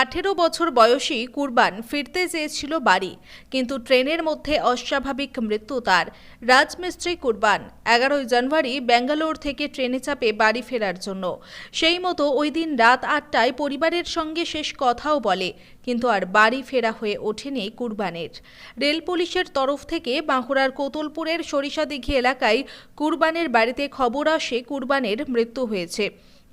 আঠেরো বছর বয়সী কুরবান ফিরতে চেয়েছিল বাড়ি, কিন্তু ট্রেনের মধ্যে অস্বাভাবিক মৃত্যু তার। রাজমিস্ত্রি কুরবান এগারোই জানুয়ারি ব্যাঙ্গালোর থেকে ট্রেনে চাপে বাড়ি ফেরার জন্য। সেই মতো ওই দিন রাত আটটায় পরিবারের সঙ্গে শেষ কথাও বলে, কিন্তু আর বাড়ি ফেরা হয়ে ওঠেনি কুরবানের। রেল পুলিশের তরফ থেকে বাঁকুড়ার কোতলপুরের সরিষাদিঘি এলাকায় কুরবানের বাড়িতে খবর আসে কুরবানের মৃত্যু হয়েছে।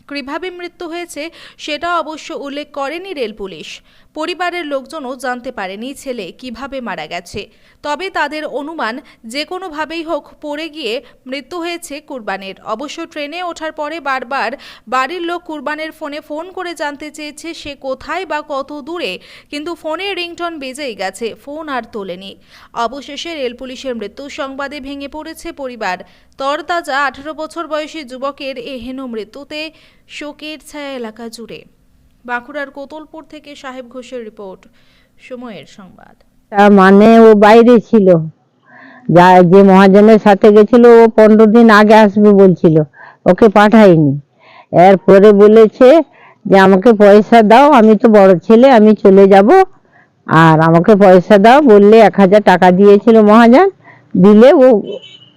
কীভাবে মৃত্যু হয়েছে সেটা অবশ্য উল্লেখ করেনি রেল পুলিশ। পরিবারের লোকজনও জানতে পারেনি ছেলে কীভাবে মারা গেছে। তবে তাদের অনুমান যে কোনোভাবেই হোক পড়ে গিয়ে মৃত্যু হয়েছে কুরবানের। অবশ্য ট্রেনে ওঠার পরে বারবার বাড়ির লোক কুরবানের ফোনে ফোন করে জানতে চেয়েছে সে কোথায় বা কত দূরে, কিন্তু ফোনে রিংটন বেজেই গেছে, ফোন আর তোলেনি। অবশেষে রেল পুলিশের মৃত্যু সংবাদে ভেঙে পড়েছে পরিবার। তরতাজা আঠারো বছর বয়সী যুবকের এ হেন মৃত্যুতে শোকের ছায়া এলাকা জুড়ে। বাঁকুড়ার কোতলপুর থেকে সাহেব ঘোষের রিপোর্ট সময়ের সংবাদ। মানে ও বাইরে ছিল। যা যে মহাজনের সাথে গেছিল ও পনেরো দিন আগে আসবে বলছিল। ওকে পাঠায়নি। এরপরে বলেছে যে আমাকে পয়সা দাও আমি তো বড় ছেলে আমি চলে যাব। আর আমাকে পয়সা দাও বললে এক হাজার টাকা দিয়েছিল মহাজন দিলে ও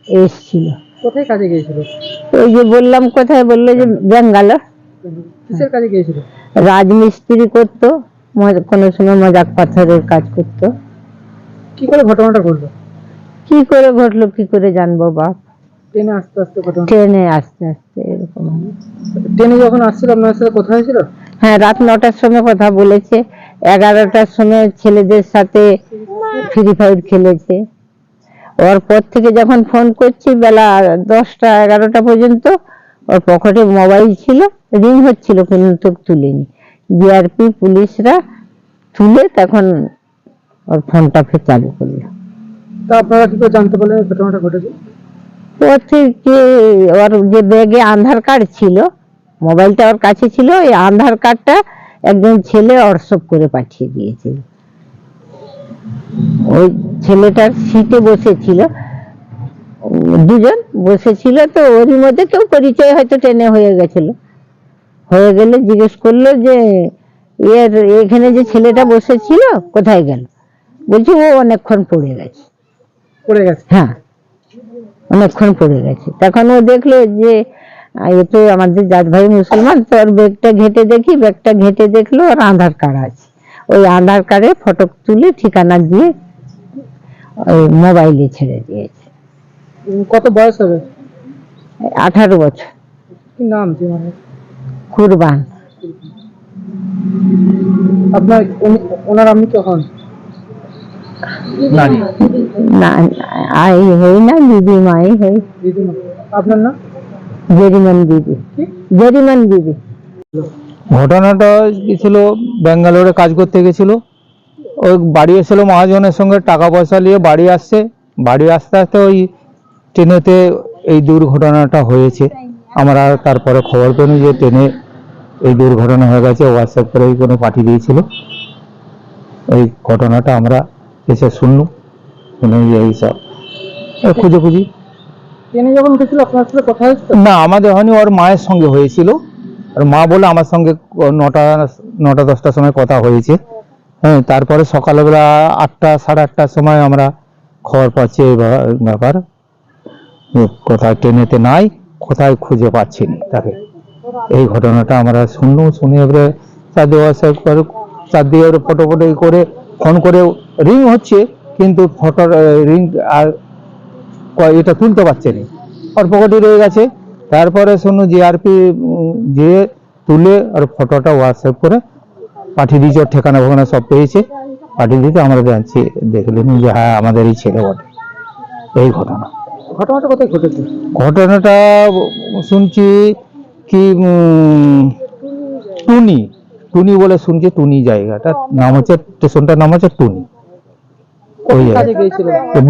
এসছিল। কোথায় কাজে গিয়েছিল? ওই যে বললাম কোথায় বলল যে বেঙ্গালোর কিসের কাজে গিয়েছিল? রাজমিস্ত্রি করতো কোনো সময় মজাক পাথরের কাজ করতো। কি করে ঘটনাটা ঘটলো? কি করে ঘটলো কি করে জানব বাপ? ট্রেনে আস্তে আস্তে ঘটনা ট্রেনে আস্তে আস্তে এরকম। ট্রেনে যখন আসছিল আপনার সাথে কথা হয়েছিল? হ্যাঁ রাত নটার সময় কথা বলেছে এগারোটার সময় ছেলেদের সাথে ফ্রি ফায়ার খেলেছে। ওর পর থেকে যখন ফোন করছি বেলা দশটা এগারোটা পর্যন্ত ওর পকেটে মোবাইল ছিল রিং হচ্ছিল কিন্তু তুলেনি। জিআরপি পুলিশরা তুলে তখন ওর ফোনটা ফের চালু করল। তা আপনারা কি করে জানতে পারলেন ঘটনাটা ঘটেছে? ওর থেকে ওর যে ব্যাগে আধার কার্ড ছিল মোবাইলটা ওর কাছে ছিল ওই আধার কার্ডটা একজন ছেলে হোয়াটসঅ্যাপ করে পাঠিয়ে দিয়েছিল। ওই ছেলেটার সিটে বসেছিল। দুজন বসেছিল তো ওরই মধ্যে কেউ পরিচয় হয়তো ট্রেনে হয়ে গেছিল। হয়ে গেলে জিজ্ঞেস করল যে এর এখানে যে ছেলেটা বসেছিল কোথায় গেল? বলছি ও অনেকক্ষণ পড়ে গেছে। পড়ে গেছে? হ্যাঁ অনেকক্ষণ পড়ে গেছে। তখন ও দেখল যে এ তো আমাদের জাত ভাই মুসলমান তো ওর ব্যাগটা ঘেটে দেখি ব্যাগটা ঘেটে দেখল ওর আধার কার্ড আছে। ওই আধার কার্ডে ফটো তুলে ঠিকানা দিয়ে ওই মোবাইলে ছেড়ে দিয়েছে। কত বয়স হবে? আঠারো বছর। কি নাম কুরবান। আপনার ওনার আপনি কখন না আই হই না দিদি মাই হই। আপনার নাম? জেরিমান দিদি। জেরিমান দিদি। ঘটনাটা কি ছিল ব্যাঙ্গালোরে কাজ করতে গেছিল। ওই বাড়ি এসেছিল মহাজনের সঙ্গে টাকা পয়সা নিয়ে বাড়ি আসছে। বাড়ি আসতে আসতে ওই ট্রেনেতে এই দুর্ঘটনাটা হয়েছে। আমরা তারপরে খবর পেনি যে ট্রেনে এই দুর্ঘটনা হয়ে গেছে হোয়াটসঅ্যাপ করে কোনো পাঠিয়ে দিয়েছিল। এই ঘটনাটা আমরা এসে শুনলুম। শুনে এইসব খুঁজে খুঁজি। ট্রেনে যখন গেছিল আপনার সাথে কথা না আমাদের হয়নি ওর মায়ের সঙ্গে হয়েছিল। আর মা বলে আমার সঙ্গে নটা নটা, দশটার সময় কথা হয়েছে। হ্যাঁ তারপরে সকালবেলা আটটা, সাড়ে আটটার সময় আমরা খবর পাচ্ছি এই ব্যাপার- কোথায় ট্রেনেতে নাই, কোথায় খুঁজে পাচ্ছি না তাকে। এই ঘটনাটা আমরা শুনলাম শুনে এবারে চারদিকে হোয়াটসঅ্যাপ করে, চারদিকে এবারে ফটো ফটো করে, ফোন করে রিং হচ্ছে, কিন্তু ফটোর রিং আর এটা তুলতে পারছে না। অল্প রয়ে গেছে। তারপরে শুনু জিআরপি যে তুলে আর ফটোটা হোয়াটসঅ্যাপ করে পাঠিয়ে দিয়েছে ওর ঠিকানা ফোকানা সব পেয়েছে। পাঠিয়ে দিতে আমরা জানছি দেখলেন যে হ্যাঁ আমাদের এই ছেলে বটে। এই ঘটনা। ঘটনাটা কোথায় ঘটেছে? ঘটনাটা শুনছি কি টুনি টুনি বলে শুনছি টুনি জায়গাটা। নাম হচ্ছে স্টেশনটার নাম হচ্ছে টুনি। ওই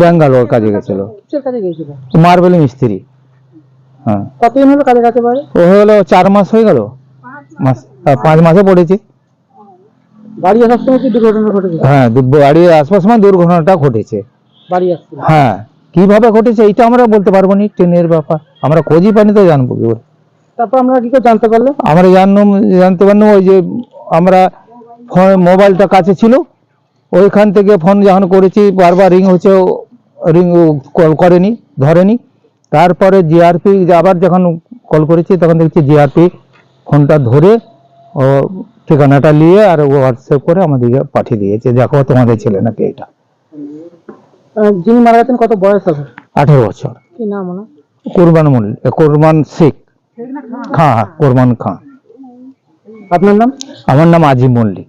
ব্যাঙ্গালোর কাজে গেছিল। মার্বেল মিস্ত্রি। হ্যাঁ। কতদিন হলো কাজে কাছে পারে ও গেলো চার মাস হয়ে গেল। মাস পাঁচ মাসে পড়েছে। বাড়ি আসার সময় কি দুর্ঘটনা ঘটেছে? হ্যাঁ বাড়ির আশপাশ সময় দুর্ঘটনাটা ঘটেছে। বাড়ি আসছিল। হ্যাঁ কীভাবে ঘটেছে এটা আমরা বলতে পারব না ট্রেনের ব্যাপার। আমরা খোঁজই পানি তো জানব কি তারপর আমরা কি করে জানতে পারলেন আমরা জানলাম জানতে পারলাম ওই যে আমরা ফোন মোবাইলটা কাছে ছিল। ওইখান থেকে ফোন যখন করেছি বারবার রিং হচ্ছে রিং কল করেনি ধরেনি। তারপরে জিআরপি আবার যখন কল করেছি তখন দেখছি জিআরপি ফোনটা ধরে ও ঠিকানাটা নিয়ে আর ও হোয়াটসঅ্যাপ করে আমাদেরকে পাঠিয়ে দিয়েছে। দেখো তোমাদের ছেলে নাকি এটা। যিনি মারা গেছেন কত বয়স হবে আঠেরো বছর। কি নাম কোরবান মল্লিক কোরবান শেখ। খাঁ হ্যাঁ কোরবান খাঁ আপনার নাম? আমার নাম আজিম মল্লিক।